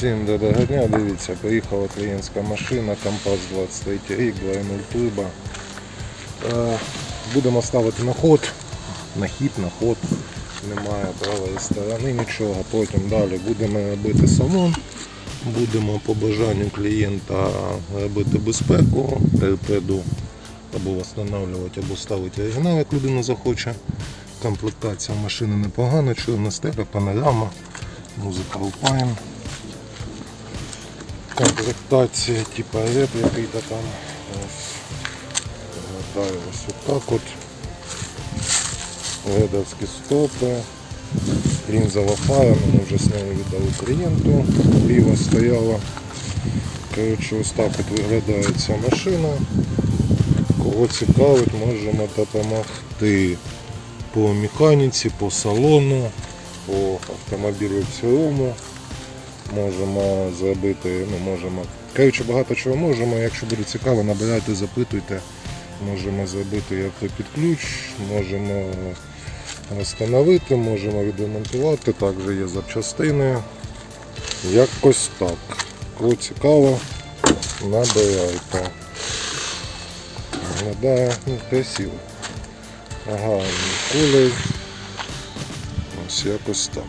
Всім доброго дня, дивіться, приїхала клієнтська машина, Компас 23 рік, 2.0 турбо. Е, Будемо ставити на ход, на хід, на ход. Немає правої сторони, нічого. Потім далі будемо робити салон. Будемо по бажанню клієнта робити безпеку, торпеду або встановлювати, або ставити оригінал, як людина захоче. Комплектація машини непогана, чорна стеля, панорама, музика Alpine. Комплектація типа реп який-то там. Ось. Виглядає ось отак от. Ледовські стопи. Лінзова фара, ми вже знову віддали клієнту. Ліва стояла. Коротше, ось так от виглядає ця машина. Кого цікавить, можемо допомогти по механіці, по салону, по автомобілю в цілому. Можемо зробити, ну можемо. Коротше, багато чого можемо. Якщо буде цікаво, набирайте, запитуйте. Можемо зробити як під ключ, можемо встановити, можемо відремонтувати, також є запчастини. Якось так. Кого цікаво, набирайте. Виглядає ну, красиво. Ага, кулей. Ось якось так.